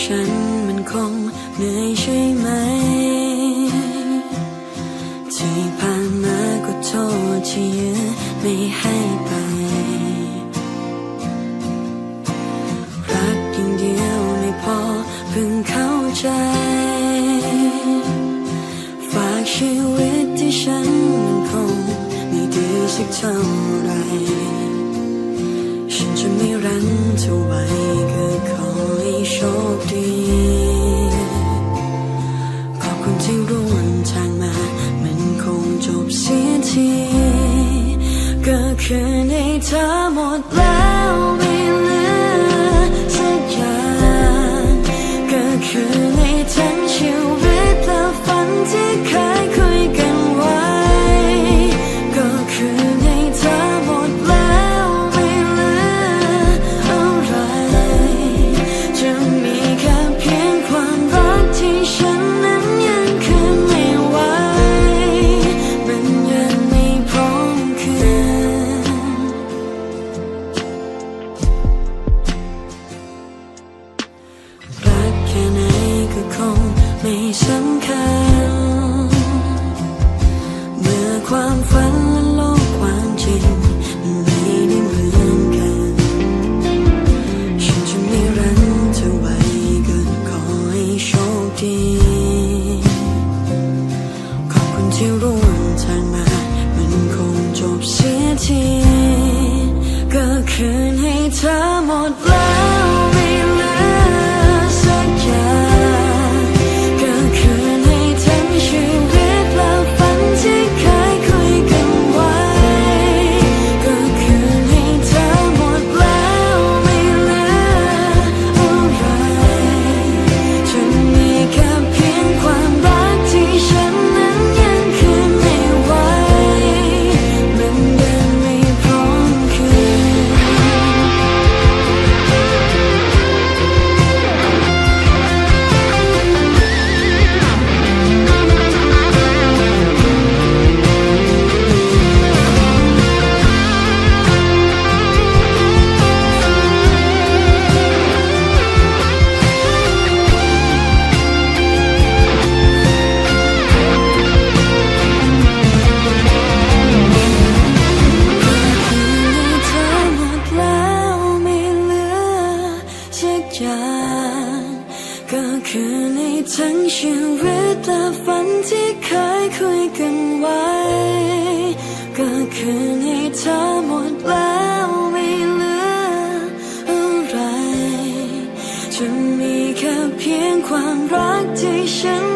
ฉันมันคงเหนื่อยใช่ไหม ที่ผ่านมาก็โทษที่ยื้อไม่ให้ไป รักอย่างเดียวไม่พอเพิ่งเข้าใจ ฝากชีวิตที่ฉันมันคงไม่ดีสักเท่าไหรฉันจะไม่รั้นเท่าไหรก็ขอให้ คดี ขอบคุณที่ร่วมทางมา มันคงจบเสียที ก็คือในเธอหมดแล้ว ไม่สำคัญ เมื่อความฝันและโลกความจริงไม่ได้เหมือนกัน ฉันจะไม่รันเธอไว้ก็ขอให้โชคดี ขอบคุณที่ร่วมทางมา มันคงจบเสียที ก็คืนให้เธอหมดแล้ว จางก็คือในทั้งชีวิตและฝันที่เคยคุยกันไว้ ก็คือในเธอหมดแล้วไม่เหลืออะไรจะมีแค่เพียงความรักที่ฉัน